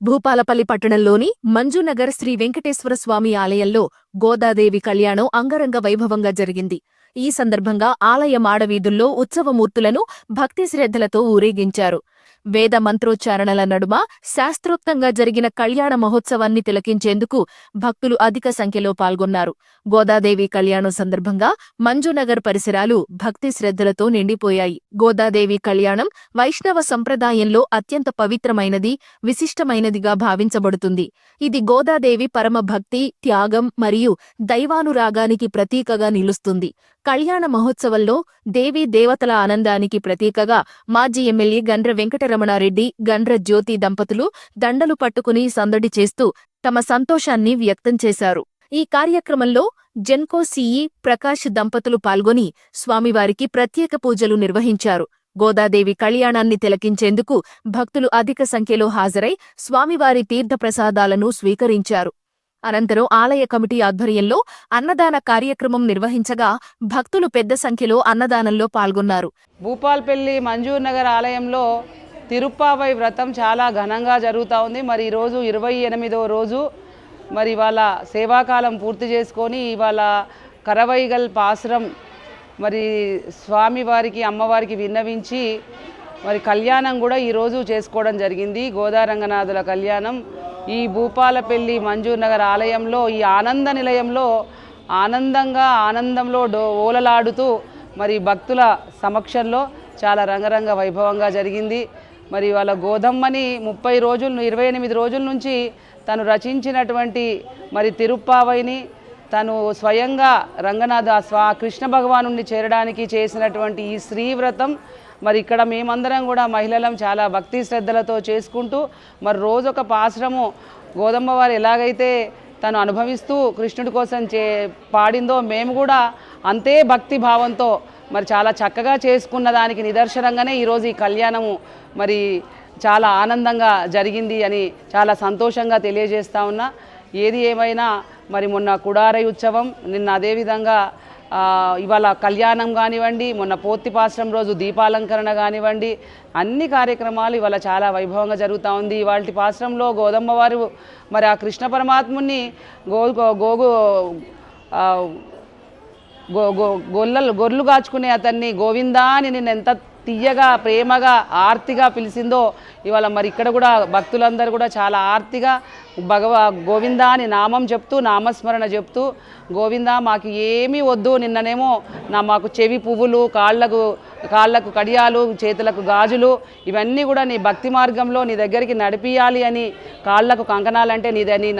భూపాలపల్లి పట్టణంలోని మంజునగర్ శ్రీ వెంకటేశ్వర స్వామి ఆలయంలో గోదాదేవి కళ్యాణం అంగరంగ వైభవంగా జరిగింది. ఈ సందర్భంగా ఆలయ మాడవీధుల్లో ఉత్సవమూర్తులను భక్తి శ్రద్ధలతో ఊరేగించారు. వేద మంత్రోచ్చారణల నడుమ శాస్త్రోక్తంగా జరిగిన కళ్యాణ మహోత్సవాన్ని తిలకించేందుకు భక్తులు అధిక సంఖ్యలో పాల్గొన్నారు. గోదాదేవి కళ్యాణం సందర్భంగా మంజునగర్ పరిసరాలు భక్తి శ్రద్ధలతో నిండిపోయాయి. గోదాదేవి కళ్యాణం వైష్ణవ సంప్రదాయంలో అత్యంత పవిత్రమైనది విశిష్టమైనదిగా భావించబడుతుంది. ఇది గోదాదేవి పరమ భక్తి త్యాగం మరియు దైవానురాగానికి ప్రతీకగా నిలుస్తుంది. కళ్యాణ మహోత్సవంలో దేవీ దేవతల ఆనందానికి ప్రతీకగా మాజీ ఎమ్మెల్యే గండ్ర వెంకటరమణారెడ్డి గండ్ర జ్యోతి దంపతులు దండలు పట్టుకుని సందడి చేస్తూ తమ సంతోషాన్ని వ్యక్తం చేశారు. ఈ కార్యక్రమంలో జెన్కో సీఈ ప్రకాష్ దంపతులు పాల్గొని స్వామివారికి ప్రత్యేక పూజలు నిర్వహించారు. గోదాదేవి కళ్యాణాన్ని తిలకించేందుకు భక్తులు అధిక సంఖ్యలో హాజరై స్వామివారి తీర్థప్రసాదాలను స్వీకరించారు. అనంతరం ఆలయ కమిటీ ఆధ్వర్యంలో అన్నదాన కార్యక్రమం నిర్వహించగా భక్తులు పెద్ద సంఖ్యలో అన్నదానంలో పాల్గొన్నారు. భూపాల్పల్లి మంజూర్ నగర్ ఆలయంలో తిరుప్పావై వ్రతం చాలా ఘనంగా జరుగుతూ ఉంది. మరి ఈరోజు ఇరవై ఎనిమిదవ రోజు మరి ఇవాళ సేవాకాలం పూర్తి చేసుకొని ఇవాళ కరవైగల్ పాసురం మరి స్వామివారికి అమ్మవారికి విన్నవించి మరి కళ్యాణం కూడా ఈరోజు చేసుకోవడం జరిగింది. గోదారంగనాథుల కళ్యాణం ఈ భూపాలపల్లి మంజూర్ నగర్ ఆలయంలో ఈ ఆనంద నిలయంలో ఆనందంగా ఆనందంలో డో ఓలలాడుతూ మరి భక్తుల సమక్షంలో చాలా రంగరంగ వైభవంగా జరిగింది. మరి వాళ్ళ గోధమ్మని ముప్పై రోజులు ఇరవై ఎనిమిది రోజుల నుంచి తను రచించినటువంటి మరి తిరుప్పావైని తను స్వయంగా రంగనాథ స్వా కృష్ణ భగవాను చేరడానికి చేసినటువంటి ఈ శ్రీవ్రతం మరి ఇక్కడ మేమందరం కూడా మహిళలం చాలా భక్తి శ్రద్ధలతో చేసుకుంటూ మరి రోజు ఒక పాశ్రము గోదమ్మ వారు ఎలాగైతే తను అనుభవిస్తూ కృష్ణుడి కోసం చే పాడిందో మేము కూడా అంతే భక్తి భావంతో మరి చాలా చక్కగా చేసుకున్న దానికి నిదర్శనంగానే ఈరోజు ఈ కళ్యాణము మరి చాలా ఆనందంగా జరిగింది అని చాలా సంతోషంగా తెలియజేస్తా ఉన్నా. ఏది ఏమైనా మరి మొన్న కుడారై ఉత్సవం నిన్న అదేవిధంగా ఇవాళ కళ్యాణం కానివ్వండి మొన్న పోతిపాశ్రం రోజు దీపాలంకరణ కానివ్వండి అన్ని కార్యక్రమాలు ఇవాళ చాలా వైభవంగా జరుగుతూ ఉంది. ఇవాళ పాశ్రంలో గోదమ్మవారు మరి ఆ కృష్ణ పరమాత్ముని గో గోగు గో గో గొల్లలు గొర్రెలు కాచుకునే అతన్ని గోవిందా అని నేను ఎంత తీయగా ప్రేమగా ఆర్తిగా పిలిచిందో ఇవాళ మరి ఇక్కడ కూడా భక్తులందరూ కూడా చాలా ఆర్తిగా భగవ గోవిందా అని నామం చెప్తూ నామస్మరణ చెప్తూ గోవిందా మాకు ఏమీ వద్దు నిన్ననేమో నా మాకు చెవి పువ్వులు కాళ్ళకు కాళ్ళకు కడియాలు చేతులకు గాజులు ఇవన్నీ కూడా నీ భక్తి మార్గంలో నీ దగ్గరికి నడిపియాలి అని కాళ్ళకు కంకణాలంటే నీ ద- నీ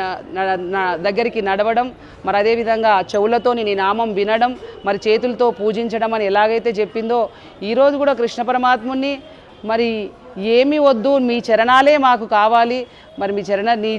దగ్గరికి నడవడం మరి అదేవిధంగా చెవులతో నీ నామం వినడం మరి చేతులతో పూజించడం అని ఎలాగైతే చెప్పిందో ఈరోజు కూడా కృష్ణ పరమాత్ముని మరి ఏమి వద్దు మీ చరణాలే మాకు కావాలి. మరి మీ చరణ నీ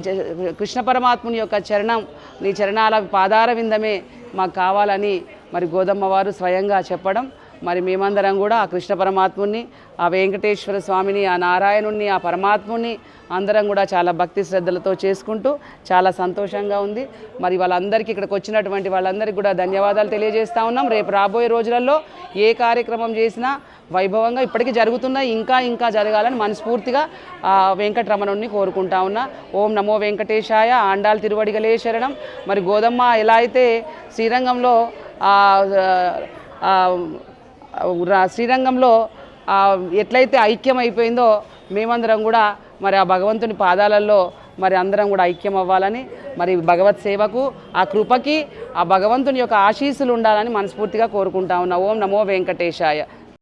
కృష్ణ పరమాత్ముని యొక్క చరణం నీ చరణాల పాదార విందమే మాకు కావాలని మరి గోదమ్మ వారు స్వయంగా చెప్పడం మరి మేమందరం కూడా ఆ కృష్ణ పరమాత్ముని ఆ వెంకటేశ్వర స్వామిని ఆ నారాయణుణ్ణి ఆ పరమాత్ముని అందరం కూడా చాలా భక్తి శ్రద్ధలతో చేసుకుంటూ చాలా సంతోషంగా ఉంది. మరి వాళ్ళందరికీ ఇక్కడికి వచ్చినటువంటి వాళ్ళందరికీ కూడా ధన్యవాదాలు తెలియజేస్తా ఉన్నాం. రేపు రాబోయే రోజులలో ఏ కార్యక్రమం చేసినా వైభవంగా ఇప్పటికీ జరుగుతున్నాయి. ఇంకా ఇంకా జరగాలని మనస్ఫూర్తిగా ఆ వెంకటరమణుణ్ణి కోరుకుంటా ఉన్నా. ఓం నమో వెంకటేశాయ. ఆండాల్ తిరువడిగలే శరణం. మరి గోదమ్మ ఎలా అయితే శ్రీరంగంలో శ్రీరంగంలో ఎట్లయితే ఐక్యం అయిపోయిందో మేమందరం కూడా మరి ఆ భగవంతుని పాదాలలో మరి అందరం కూడా ఐక్యం అవ్వాలని మరి భగవత్ సేవకు ఆ కృపకి ఆ భగవంతుని యొక్క ఆశీస్సులు ఉండాలని మనస్ఫూర్తిగా కోరుకుంటా ఉన్నా. ఓం నమో వెంకటేశాయ.